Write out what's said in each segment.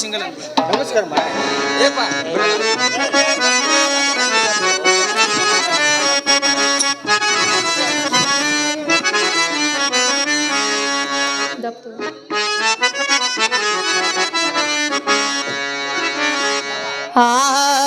Single ನಮಸ್ಕಾರ ಆ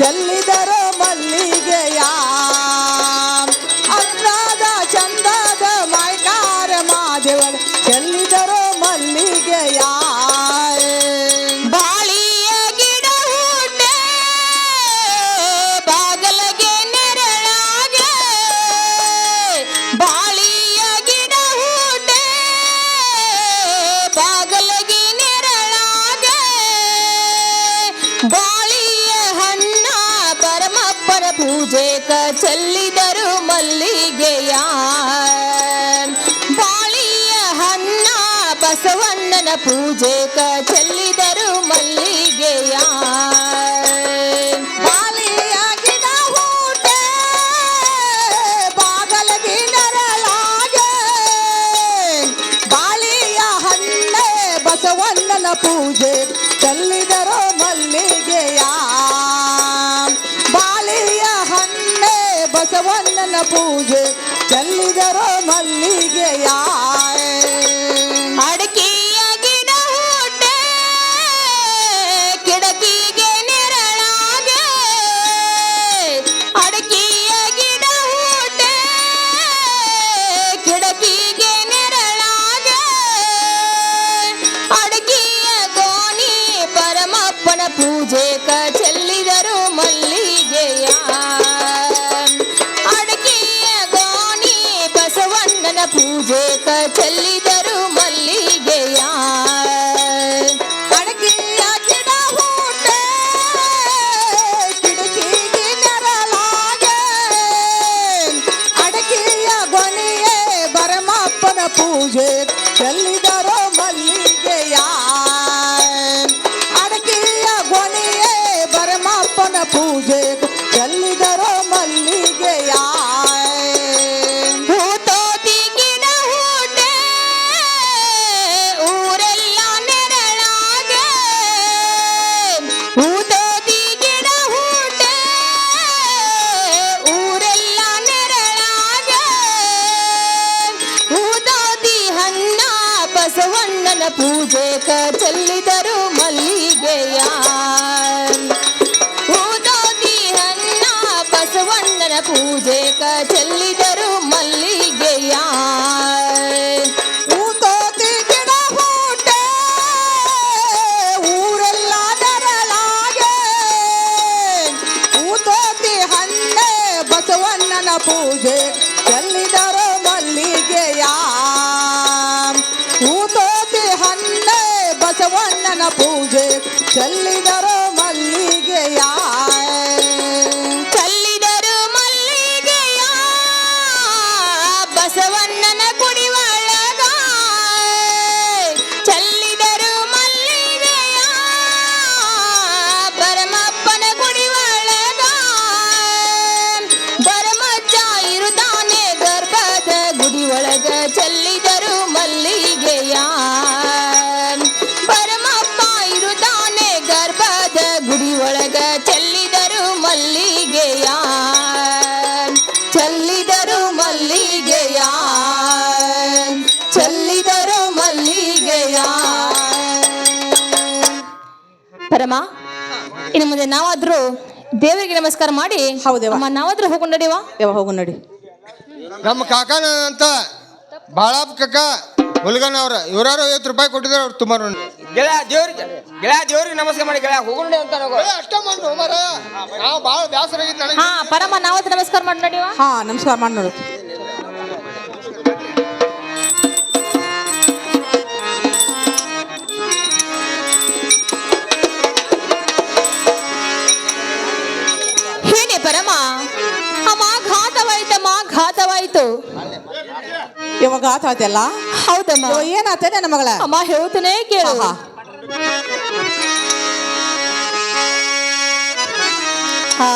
ಚೆಲ್ಲಿದರ ಪರ ಪೂಜೆ ಚೆಲ್ಲಿದರು ಮಲ್ಲಿಗೆಯ. ಬಾಳಿಯ ಹನ್ನ ಬಸವಣ್ಣನ ಪೂಜೆ ಚೆಲ್ಲಿದರು ಮಲ್ಲಿಗೆಯ. ಪೂಜೆ ಚೆಲ್ಲಿದ ಪೂಜೆ ಚೆಲ್ಲಿದರ ಮಲ್ಲಿಗೆಯ ಅಡಕೆಯಾಗಿನ ಹೊಟ್ಟೆ ಕಿಡಕಿಗೆ ನೆರಳಾಗೆ. ಅಡಕೆಯಾಗಿನ ಹೊಟ್ಟೆ ಕಿಡಕಿಗೆ ನೆರಳಾಗೆ. ಅಡಕೆಯ ಗೋಣಿ ಪರಮಪ್ಪನ ಪೂಜೆ ಕಚ ಬಸವಣ್ಣನ ಪೂಜೆ ಚೆಲ್ಲಿದರು ಮಲ್ಲಿಗೆಯ. ಹೂದೋದಿ ಹಣ್ಣ ಬಸವಣ್ಣನ ಪೂಜೆ ಚೆಲ್ಲಿದ पूजे चलिदा ಪರಮ ಇನ್ನು ಮುಂದೆ ನಾವಾದ್ರೂ ದೇವರಿಗೆ ನಮಸ್ಕಾರ ಮಾಡಿ ಹೌದೇವ ನಾವಾದ್ರೂ ಹೋಗು ನಡಿವ ಯಾವ ಹೋಗು ನಡಿ. ನಮ್ಮ ಕಾಕನ ಅಂತ ಬಾಳಪ್ಪ ಕಾಕಾ ಹುಲ್ಗನ ಅವ್ರ ಇವರಾರು ಐವತ್ತು ರೂಪಾಯಿ ಕೊಟ್ಟಿದ್ದಾರೆ ಅವ್ರು ತುಂಬಾ ನೋಡಿ ಗೆಳೆಯ ದೇವ್ರಿಗೆ ಗೆಳೆಯ ದೇವ್ರಿಗೆ ನಮಸ್ಕಾರ ಮಾಡಿ ಗೆಳೆಯ ಹೋಗೋಣ ಅಂತ ಅಷ್ಟ ಮಾಡಿ ನಾವು ಭಾಳ ಬೇಸರ ಹಾ ಪರಮ ನಾವತ್ತು ನಮಸ್ಕಾರ ಮಾಡಿ ನಡಿವ ಹಾ ನಮಸ್ಕಾರ ಮಾಡಿ ನೋಡಿ. ಘಾತವಾಯ್ತು ಇವಾಗ ಆತಾಯ್ತಲ್ಲ ಹೌದಮ್ಮ. ಏನಾತ ನನ್ನ ಮಗಳ? ಅಮ್ಮ ಹೇಳ್ತಾನೆ ಕೇಳು. ಹಾ,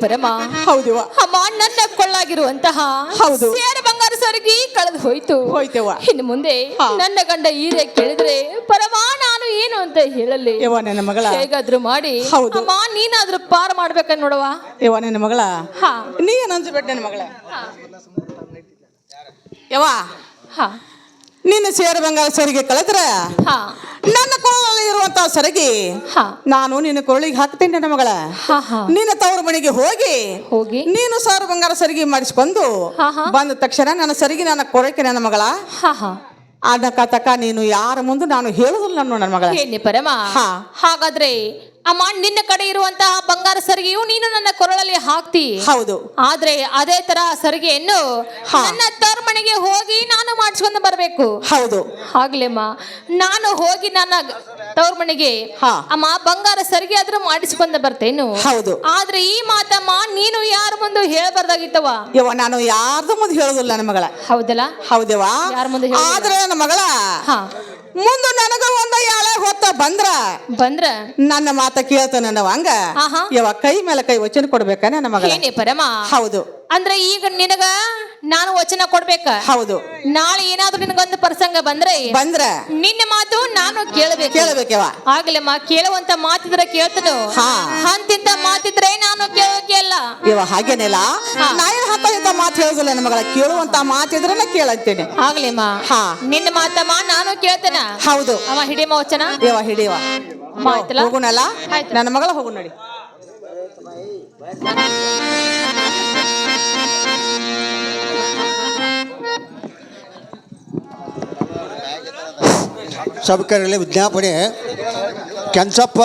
ಪರಮ. ಹೌದು. ಅಮ್ಮ ನನ್ನ ಕೊಳ್ಳಾಗಿರುವಂತಹ ಹೌದು. ಸೇರ ಬಂಗಾರ ಸರಿಗೆ ಕಳೆದು ಹೋಯ್ತು. ಹೋಯ್ತೇವ ಇನ್ನು ಮುಂದೆ ನನ್ನ ಗಂಡ ಈರೆ ಕೇಳಿದ್ರೆ ಪರಮ ನಾನು ಏನು ಅಂತ ಹೇಳಲಿ? ನನ್ನ ಮಗಳ. ಹೇಗಾದ್ರೂ ಮಾಡಿ ಹೌದು. ಅಮ್ಮ ನೀನಾದ್ರೂ ಪಾರ ಮಾಡ್ಬೇಕನ್ ನೋಡವ? ಯವ ನನ್ನ ಮಗಳ. ಹಾ. ನೀ ಏನು ಅನ್ಸ್ಬೇಡ ನನ್ನ ಮಗಳ? ಯವ ಹಾ. ನಿನ್ನ ಸೇರ ಬಂಗಾರ ಸರಿಗೆ ಕಳೆದ್ರ ನನ್ನ ಕೊರಳಲ್ಲಿ ಇರುವಂತ ಸರಗಿ ನಾನು ನಿನ್ನ ಕೊರಳಿಗೆ ಹಾಕ್ತೇನೆ ನನ್ನ ಮಗಳ. ನಿನ್ನ ತವರು ಮನೆಗೆ ಹೋಗಿ ಹೋಗಿ. ನೀನು ಸಾವಿರ ಬಂಗಾರ ಸರಿಗೆ ಮಾಡಿಸ್ಕೊಂಡು. ಬಂದ ತಕ್ಷಣ ನನ್ನ ಸರಿಗೆ ನನ್ನ ಕೊರಕೆ ನನ್ನ ಮಗಳ. ಅದಕ್ಕ ತಕ್ಕ ನೀನು ಯಾರ ಮುಂದೆ ನಾನು ಹೇಳುದಿಲ್ಲ ನಾನು ನನ್ನ ಮಗಳ. ಹೇಳಿ ಪರಮ. ಹಾ. ಹಾಗಾದ್ರೆ ಅಮ್ಮ ನಿನ್ನ ಕಡೆ ಇರುವಂತಹ ಬಂಗಾರ ಸರಿಗೆಯು ನೀನು ನನ್ನ ಕೊರಳಲ್ಲಿ ಹಾಕ್ತಿ. ಹೌದು. ಆದ್ರೆ ಅದೇ ತರ ಸರಿಗೆಯನ್ನು. ನನ್ನ ತರ್ಮನೆಗೆ ಹೋಗಿ ನಾನು ಮಾಡಿಸ್ಕೊಂಡು ಬರಬೇಕು. ಹೌದು. ಆಗ್ಲೇಮ್ಮ ನಾನು ಹೋಗಿ ನನ್ನ ತವ್ರ ಮನೆಗೆ ಅಮ್ಮ ಬಂಗಾರ ಸರಿಗೆ ಆದ್ರೂ ಮಾಡಿಸ್ಕೊಂಡು ಬರ್ತೇನು. ಹೌದು. ಆದ್ರೆ ಈ ಮಾತಮ್ಮ ನೀನು ಯಾರ ಮುಂದೆ ಹೇಳ್ಬಾರ್ದಾಗಿತ್ತವ ಯವ್ವ ನಾನು ಯಾರ್ದು ಮುಂದೆ ಹೇಳೋದಿಲ್ಲ ನನ್ನ ಮಗಳ. ಹೌದಲ್ಲ? ಹೌದೇವಾ ಯಾರ ಮುಂದೆ? ಆದ್ರೆ ನನ್ನ ಮಗಳ ಮುಂದೆ ನನಗ ಒಂದ ಯಾಳ ಹೊತ್ತ ಬಂದ್ರ? ಬಂದ್ರ? ನನ್ನ ಮಾತ ಕೇಳ್ತಾನೆ ನಾವು ಹಂಗ? ಆಹಾ. ಕೈ ಮೇಲೆ ಕೈ ವಚನ ಕೊಡ್ಬೇಕನ ನಮಗ ಏನೇ ಪರಮ. ಹೌದು. ಅಂದ್ರೆ ಈಗ ನಿನಗ ನಾನು ವಚನ ಕೊಡ್ಬೇಕ? ಹೌದು. ನಾಳೆ ಏನಾದ್ರೂ ನಿನಗೊಂದು ಪ್ರಸಂಗ ಬಂದ್ರೆ? ಬಂದ್ರ. ನಿನ್ನ ಮಾತು ನಾನು ಕೇಳಬೇಕು. ಕೇಳಬೇಕವ ಆಗ್ಲಮ್ಮ ಕೇಳುವಂತ ಮಾತಿದ್ರೆ ಕೇಳ್ತದ? ಹಾ. ಅಂತಿಂತ ಮಾತಿದ್ರೆ ನಾನು ಕೇಳೋಕೆ ಅಲ್ಲ ಇವ ಹಾಗೇನಿಲ್ಲ. ಹಾ. ನಾ ಏನ್ ಹತ್ತ ಇಂತ ಮಾತು ಹೇಳುದಿಲ್ಲ ನಮಗಳ ಮಗಳ. ಕೇಳುವಂತ ಮಾತಿದ್ರೆ ಕೇಳಂತೇನೆ. ಆಗ್ಲೇಮ್ಮ ಹಾ. ನಿನ್ನ ಮಾತಮ್ಮ ನಾನು ಕೇಳ್ತೇನ? ಹೌದು. ಅವ ಹಿಡಿಯಮ್ಮ ವಚನ? ಇವ ಹಿಡಿಯವ ಆಯ್ತು. ನನ್ನ ಮಗಳ ಹೋಗು ನಡಿ. ಸಭಕರಲ್ಲಿ ವಿಜ್ಞಾಪನೆ ಕೆಂಚಪ್ಪ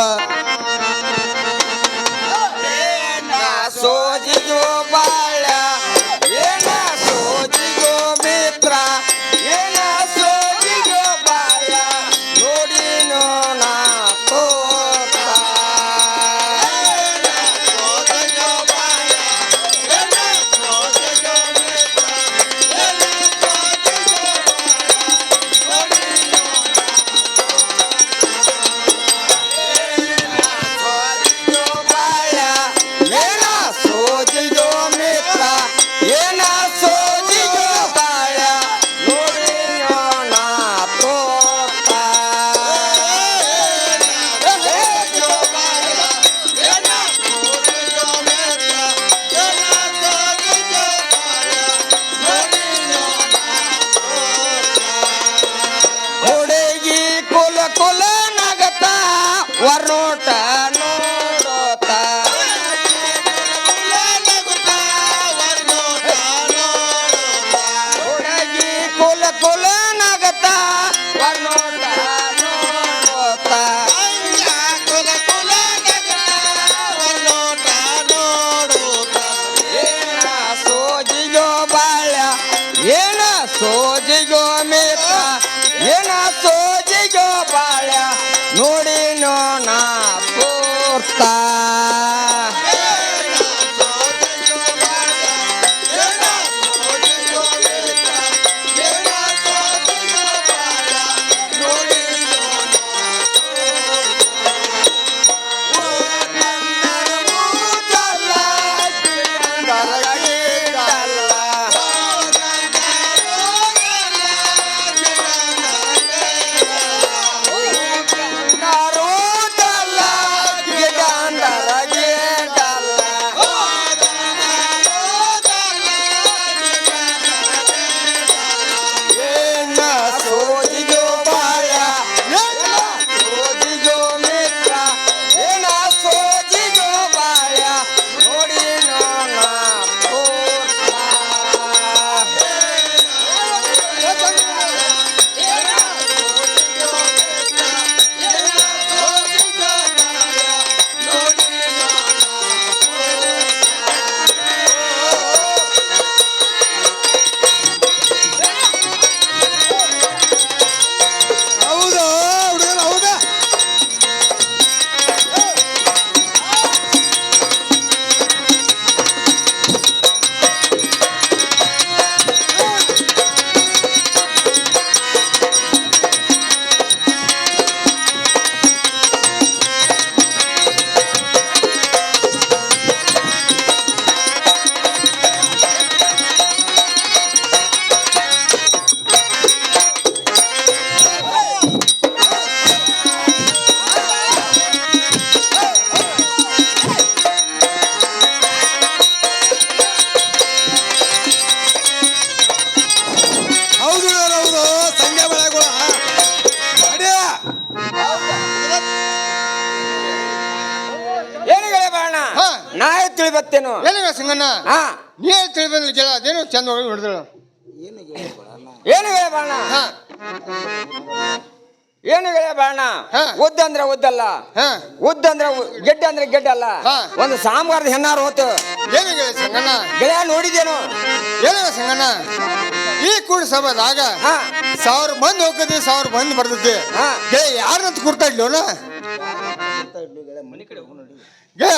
ಸೋಜಿಗೋ ಮೇತ ಏನ ಚಂದ ಒಳಗೆ ಹಿಡಿದಳು ಏನುಗಳೇ ಬಾಣ ಹಾ. ಏನು ಗೆಳೆಯ ಬಾಣ. ಉದ್ದ ಅಂದ್ರೆ ಉದ್ದಲ್ಲ. ಹಾ. ಉದ್ದ ಅಂದ್ರೆ ಗೆಡ್ಡೆ ಅಂದ್ರೆ ಗೆಡ್ಡಲ್ಲ ಹಾ. ಒಂದು ಸಾಂಬಾರದ ಹೆಣ್ಣಾರು ಹೋತು. ಏನು ಗೆಳೆಯ ಸಂಗಣ್ಣ? ಗೆಳೆಯ ನೋಡಿದೇನು ಏನು ಸಂಗಣ್ಣ? ಈ ಕೂಡ ಸಭಾದಾಗ ಹಾ. ಸಾವಿರ ಮಂದಿ ಹೋಗ್ತದೆ ಸಾವಿರ ಮಂದಿ ಬರ್ತೈತಿ ಹಾ.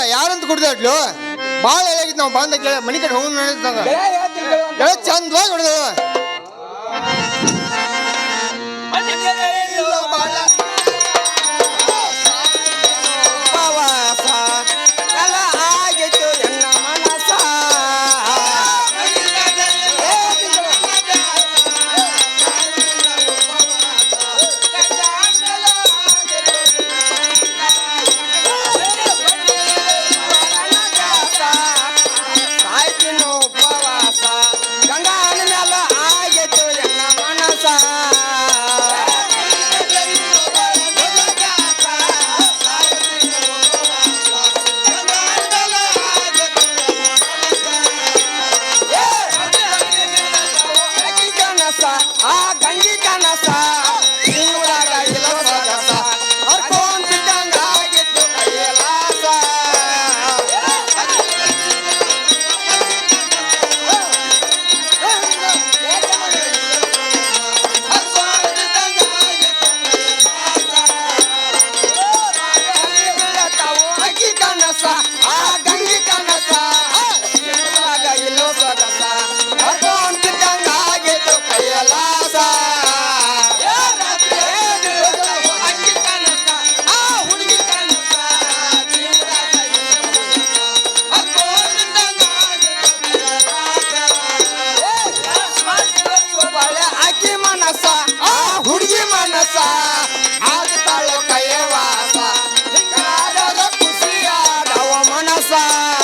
ಯಾರಂತ ಕುಡ್ತಾ ಇಡ್ಲು ಭಾಳ ಹೇಗಿತ್ತು ನಾವು ಬಂದ ಕೇಳ ಮನಿ ಕಡೆ ಹೋಗಿ. ಗೆಳೆಯ ಚಂದವಾಗಿ ಉಪವಾಸ ಮನಸ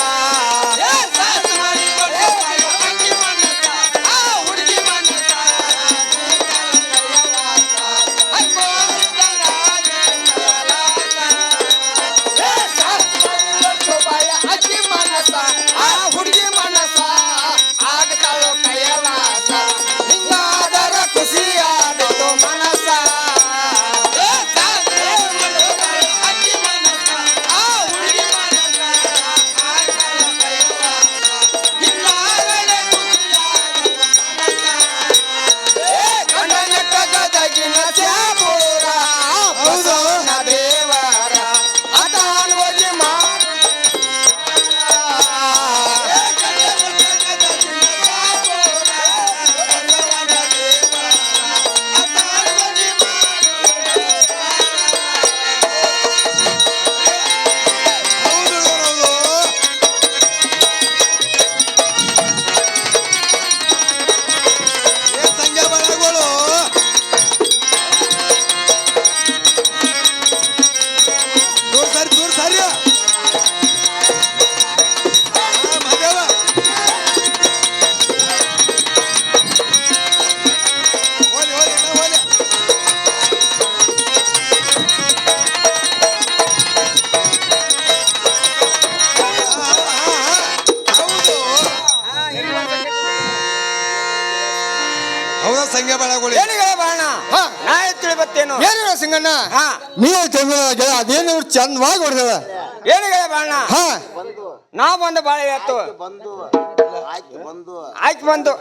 ಬಾಳೆ ಆಯ್ತು ಬಂದು. ಆಯ್ತು ಬಂದು.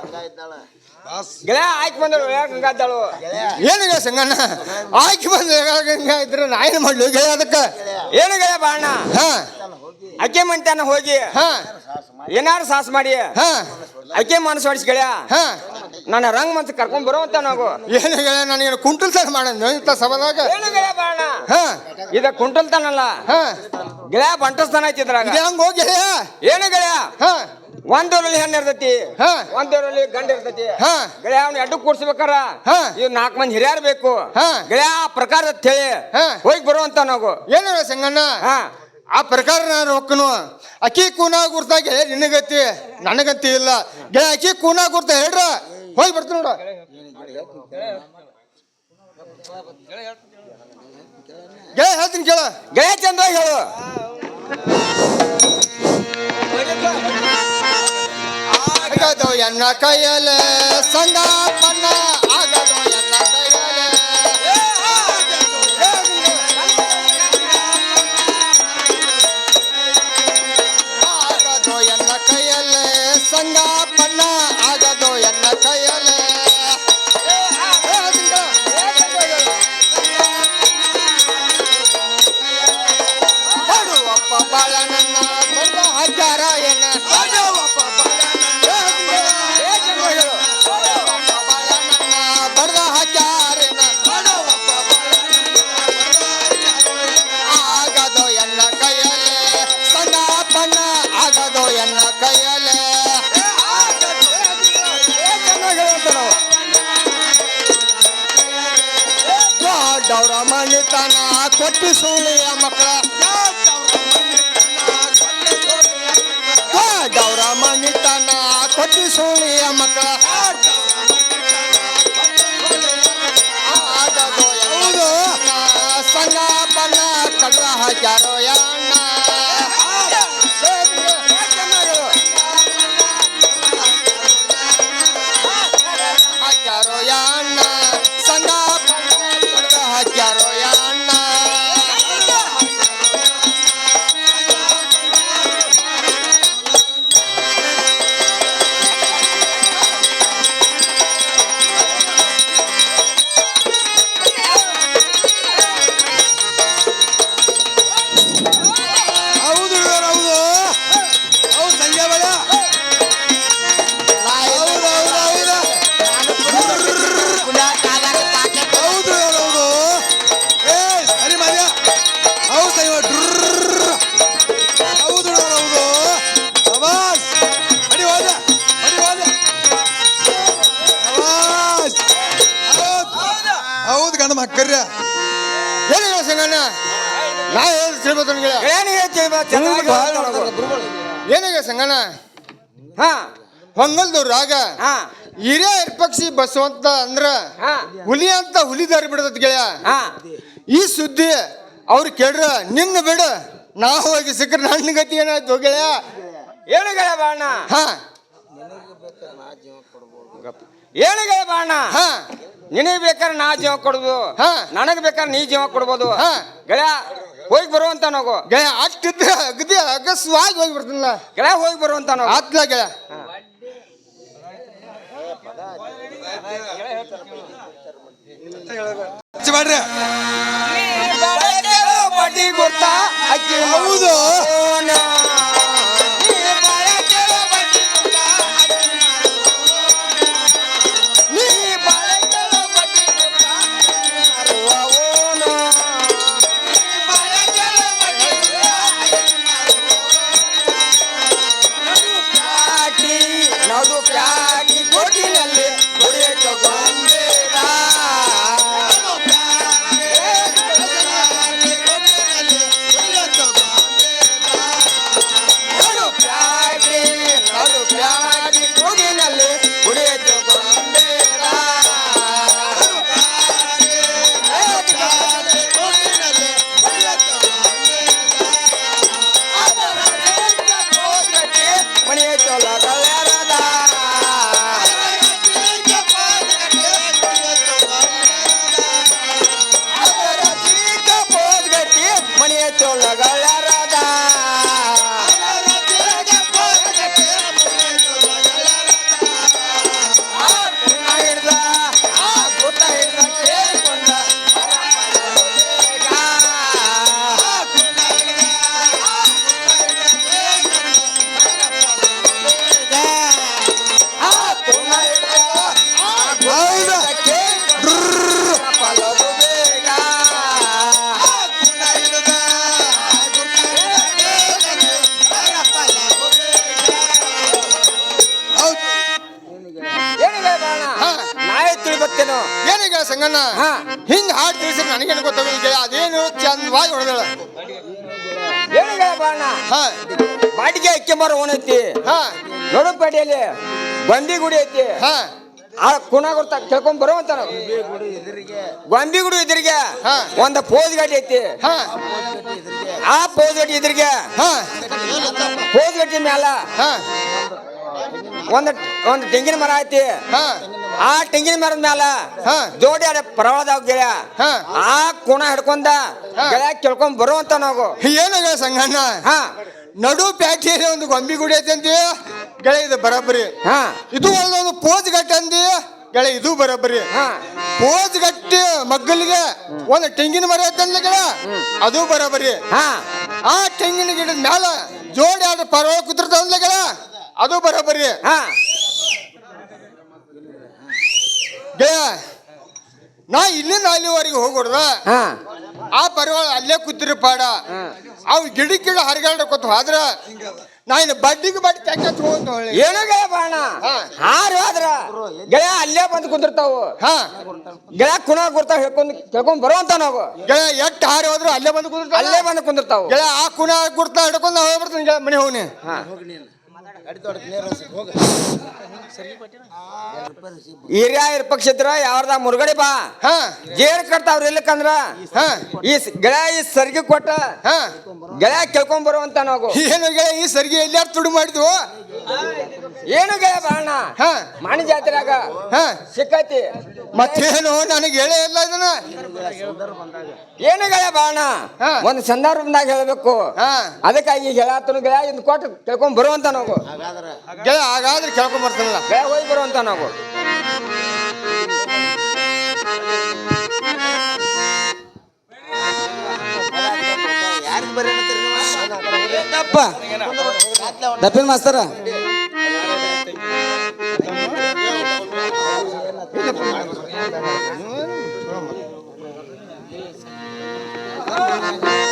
ಗೆಳೆಯ ಆಯ್ಕೆ ಬಂದು ಗಂಗಾದಳು ಏನಿಗೆ ಸಂಗಣ್ಣ? ಆಯ್ಕೆ ಬಂದ ಹಿಂಗ ಇದ್ರೆ ನಾ ಏನು ಮಾಡ್ಲಿ? ಗೆಳೆಯ ಅದಕ್ಕೆ. ಏನಿಗೆ ಬಾಣ ಹಾ. ಅಕ್ಕೆ ಮಂತಾನ ಹೋಗಿ. ಹಾ. ಏನಾರು ಸಾಸ್ ಮಾಡಿ. ಅಕ್ಕೆ ಮನಸ್ಸು ಹೊಡಿಸಿ ಗೆಳೆಯ. ಹಾ. ನನ್ನ ರಂಗ್ ಮಂತ್ ಕರ್ಕೊಂಡ್ ಬರುವಂತ ನಾವು. ಏನು ಗೆಳೆಯ ನನಗೆ ಕುಂಟಲ್ ತನ ಮಾಡೋಣ ಇಂಥ ಸಭಾದಾಗ ಏನು ಗೆಳೆಯ ಬಾಣ ಹಾ. ಇದ ಕುಂಟಲ್ತಾನಲ್ಲ. ತನಲ್ಲ ಗೆಳೆಯ ಬಂಟಸ್ತಾನ ಐತಿದ್ರಾಗ ಹಂಗ ಹೋಗಿ ಗೆಳೆಯ? ಏನು ಗೆಳೆಯ? ಹಾ. ಒಂದೂರಲ್ಲಿ ಹೆಣ್ಣು ಇರ್ತೈತಿ. ಹಾ. ಒಂದೂರಲ್ಲಿ ಗಂಡ ಇರ್ತೈತಿ. ಹಾ. ಗೆಳೆಯ ಅವ್ನ ಎಡ್ಡು ಕೂಡ್ಸ್ಬೇಕಾರ? ಹಾ. ಇವ್ ನಾಲ್ಕು ಮಂದಿ ಹಿರಿಯರ್ ಬೇಕು. ಹಾ. ಗೆಳೆಯ ಆ ಪ್ರಕಾರ ಹೇಳಿ ಹಾ. ಹೋಗಿ ಬರುವಂತ ನಾವು ಏನು ಸಂಗಣ್ಣ? ಹಾ. ಆ ಪ್ರಕಾರ ನಾನು ಹೋಗ್ನು ಅಕ್ಕಿ ಕೂನ ಗುರ್ತಾಗೆ ನಿನಗತಿ ನನಗಂತಿ ಇಲ್ಲ. ಗೆಳೆಯ ಅಕ್ಕಿ ಕೂನ ಗುರ್ತ ಹೇಳ್ರ? ಹೋಗಿ ಬರ್ತೀನಿ ನೋಡ. ಗೆಳೆ ಹೇಳ್ತೀನಿ ಕೇಳ. ಗೆಳೆಯ ಚಂದ ಹೇಳು. என்ன கையில சங்கா பண்ண. ಡೌರ ಮಣಿತನ ಕೊಟ್ಟಿ ಸೂಳಿಯ ಮಕ್ಕಳ. ಗೌರ ಮಣಿತನ ಕೊಟ್ಟಿ ಸೂಳಿಯ ಮಕ್ಕಳ. ಸಂಗ ಬಣ್ಣ ಕಡ್ಲ ಹಾಕ್ಯಾರೋ. ನಾ ಸಂಗಣ ತಿಳ್ಬೋದು ನಿನಗೆ ಏನಿಗೆ ತಿಳ್ಬ- ಚೆನ್ನಾಗಿ ಹೇಳ್ತಾನವ್ರು. ಏನಿಗೆ ಹಾ. ಹೊಂಗಲ್ದು ರಾಗ. ಹಾ. ಹಿರಿಯ ಪಕ್ಷಿ ಬಸವಂತ ಅಂದ್ರ ಹುಲಿ ಅಂತ ಹುಲಿ ದಾರಿ ಬಿಡದತ್ ಗೆಳೆಯ. ಹಾ. ಈ ಸುದ್ದಿ ಅವ್ರು ಕೇಳ್ರ ನಿನ್ನ ಬಿಡ ನಾ ಹೋಗಿ ಸಿಕ್ಕ್ರ ನನ್ನ ಗತಿ ಏನಾಯ್ತು ಗೆಳೆಯ? ಏನು ಗೆಳೆ ಬಾಣ. ಹಾ. ಏನು ಗೆಳೆ ಬಾಣ. ಹಾ. ನಿನಗೆ ಬೇಕಾದ್ರೆ ನಾ ಜೀವ ಕೊಡ್ಬೋದು. ಹಾ. ನನಗೆ ಬೇಕಾದ್ರೆ ನೀ ಜೀವ ಕೊಡ್ಬೋದು. ಹಾ. ಗೆಳೆಯ ಹೋಗಿ ಬರುವಂತ ನಾವು ಗೆಳೆಯ ಅಷ್ಟಿದ್ರೆ ಅಗದಿ ಅಗಸ್ವಾಗಿ ಹೋಗಿ ಬರ್ತೀನಲ್ಲ ಗೆಳೆಯ ಹೋಗಿ ಬರುವಂತ ನಾವು ಆತ್ಲ ಗೆಳೆಯ. ಮಾಡ್ರಿ ಬಡ್ಡಿ ಗೊತ್ತಾ ಅಕ್ಕಿ ಹೌದು. ಏನೀಗ ಸಂಗಣ್ಣ? ಹಾ. ಹಿಂಗ್ ಹಾಡು ತಿಳಿಸಿ ನನಗೇನು ಗೊತ್ತಾಗಲ್ಲ ಗೆಳೆಯ ಅದೇನು ಚಂದವಾಗಿ ಹೊಡೆದಳ. ಏನಿಗೆ ಬಾಣ? ಬಾಡಿಗೆ ಅಕ್ಕಿ ಮರ ಓಣೈತಿ ಹಾ. ನೋಡಪೇಟೆಯಲ್ಲಿ ಬಂದಿ ಗುಡಿ ಐತಿ. ಹಾ. ಆ ಕುಣ ಗೊತ್ತ ಕೇಳ್ಕೊಂಡ್ ಬರುವಂತ ನಾವು. ಗೊಂಬಿಗುಡು ಎದುರಿಗೆ ಹಾ. ಒಂದ ಪೋಸ್ ಗಾಡಿ ಐತಿ ಆ ಪೋಸ್ ಗಾಡಿ ಎದುರಿಗೆ ಹಾ. ಪೋಸ್ ಗಟ್ಟಿ ಮ್ಯಾಲ ಒಂದ್ ಒಂದ್ ತೆಂಗಿನ ಮರ ಐತಿ. ಆ ತೆಂಗಿನ ಮರದ ಮ್ಯಾಲ ಹಾ. ಜೋಡಿ ಅಡ ಪ್ರವಾದ ಗೆಳೆಯ. ಹಾ. ಆ ಕುಣ ಹಿಡ್ಕೊಂಡ. ಗೆಳೆಯ ಕೇಳ್ಕೊಂಡ್ ಬರುವಂತ ನಾವು. ಏನಾಗ ಸಂಗಣ್ಣ? ನಡು ಪ್ಯಾಟಿಯಲ್ಲಿ ಒಂದು ಗೊಂಬಿ ಗುಡಿ ಐತಿ ಅಂತೀಯ? ಗೆಳೆಯ ಇದು ಬರಬ್ರಿ ಹಾ. ಇದು ಒಂದೊಂದು ಪೋಜ್ ಗಟ್ಟಿ ಅಂದಿ. ಗೆಳೆಯ ಇದು ಬರಬ್ರಿ ಹಾ. ಪೋಜ್ ಗಟ್ಟಿ ಮಗ್ಗಲಿಗೆ ಒಂದು ತೆಂಗಿನ ಮರ ಐತಂದ್ಲ ಗೆಳ ಅದು ಬರಬ್ರಿ ಹಾ. ಆ ತೆಂಗಿನ ಗಿಡದ ಮ್ಯಾಲ ಜೋಡಿ ಆಡ ಪರವ ಕುದುರ್ತಂದ್ಲ ಗೆಳ ಅದು ಬರಬ್ರಿ ಹಾ. ಗೆಳೆಯ ನಾ ಇಲ್ಲಿಂದ ಅಲ್ಲಿವರೆಗೆ ಹೋಗ್ಬಿಡ್ದ ಹಾ. ಆ ಪರವಾಳ ಅಲ್ಲೇ ಕೂತಿರಿ ಪಾಡ. ಅವು ಗಿಡ ಗಿಡ ಹರಿಗಾಡ ಕೊತ್ತು ಹೋದ್ರ ನಾ ಇನ್ನು ಬಡ್ಡಿಗೆ ಬಡ್ಡಿ ತೆಕ್ಕ ಏನು ಗೆಳೆಯ ಬಾಣ. ಹಾರಿ ಆದ್ರ ಗೆಳೆಯ ಅಲ್ಲೇ ಬಂದು ಕುಂದಿರ್ತಾವು. ಹಾ. ಗೆಳೆಯ ಕುಣ ಗುರ್ತಾ ಹೇಳ್ಕೊಂಡ್ ಕೇಳ್ಕೊಂಡ್ ಬರುವಂತ ನಾವು. ಗೆಳೆಯ ಎಟ್ಟು ಹಾರಿ ಹೋದ್ರು ಅಲ್ಲೇ ಬಂದು ಕುಂದಿರ್ತಾವ? ಅಲ್ಲೇ ಬಂದು ಕುಂದಿರ್ತಾವು. ಗೆಳೆಯ ಆ ಕುಣ ಗುರ್ತಾ ಹಿಡ್ಕೊಂಡು ನಾ ಹೋಗ್ಬಿಡ್ತೀನಿ ಗೆಳೆಯ ಮನೆ ಹೋಗ್ನಿ ಹಾ. ಹಿರಿಯ ಇರ್ಪಕ್ಷಿದ್ರ ಯಾವ್ದ ಮುರುಗಡೆ ಬಾ. ಹಾ. ಜೇರ್ ಕಟ್ತಾವ್ರ ಇಲ್ಲಕಂದ್ರ ಹಾ. ಈ ಗೆಳೆಯ ಈ ಸರ್ಗಿ ಕೊಟ್ಟ ಹಾ. ಗೆಳೆಯ ಕೇಳ್ಕೊಂಡ್ ಬರುವಂತ ನಾವು. ಏನು ಗೆಳೆಯ ಈ ಸರ್ಗಿ ಎಲ್ಲಾರು ತುಡು ಮಾಡಿದ್ವು? ಏನು ಗೆಳೆಯ ಬಾಣ ಹಾ. ಮಾಣಿ ಜಾತ್ರೆಯಾಗ ಸಿಕ್ಕೈತಿ. ಮತ್ತೇನು ನನಗೆ ಹೇಳ ಇಲ್ಲ ಇದನ್ನ. ಏನು ಗೆಳೆಯ ಬಾಣ ಒಂದು ಸಂದರ್ಭದಾಗ ಹೇಳ್ಬೇಕು. ಅದಕ್ಕಾಗಿ ಹೇಳತ್ತನು ಗೆಳೆಯ ಇದ್ ಕೊಟ್ಟು ಕೇಳ್ಕೊಂಡ್ ಬರುವಂತ ನಾವು. ಗೆಳೆಯ ಹಾಗಾದ್ರೆ ಕೇಳ್ಕೊಂಡ್ ಬರ್ತಾನಲ್ಲ. ಗೆಳೆಯ ಹೋಗಿ ಬರುವಂತ ನಾವು. ದಪ್ಪಿನ ಮಾಸ್ತರ. ಮನಿಯಾಗ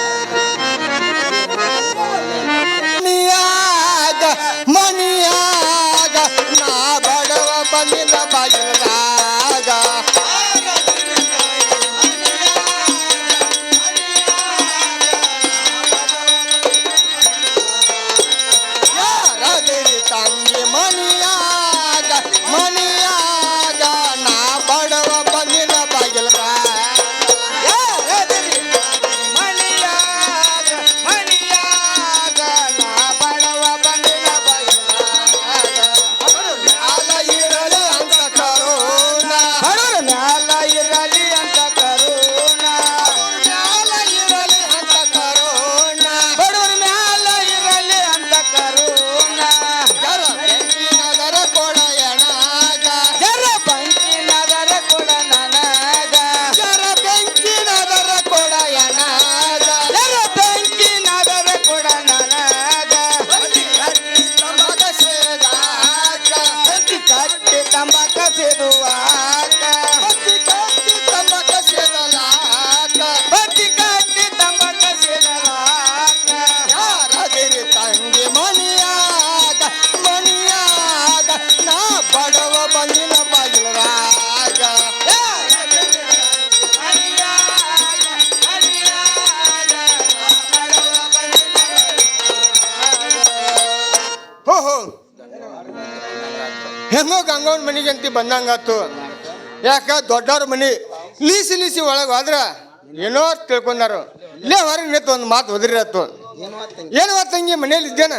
ಗಂಗವನ್ ಮನೆಗೆ ಅಂತ ಬಂದಂಗಾತು. ಯಾಕ? ದೊಡ್ಡವ್ರ ಮನೆ. ಲೀಸಿ ಲೀಸಿ ಒಳಗೆ ಹೋದ್ರೆ ಏನೋ ತಿಳ್ಕೊಂಡಾರು. ಇಲ್ಲೇ ಹೊರಗೆ ನಿಂತು ಒಂದು ಮಾತು ಒದರಿರತ್ತು ಏನು ತಂಗಿ? ಮನೇಲಿ ಇದ್ದೇನ?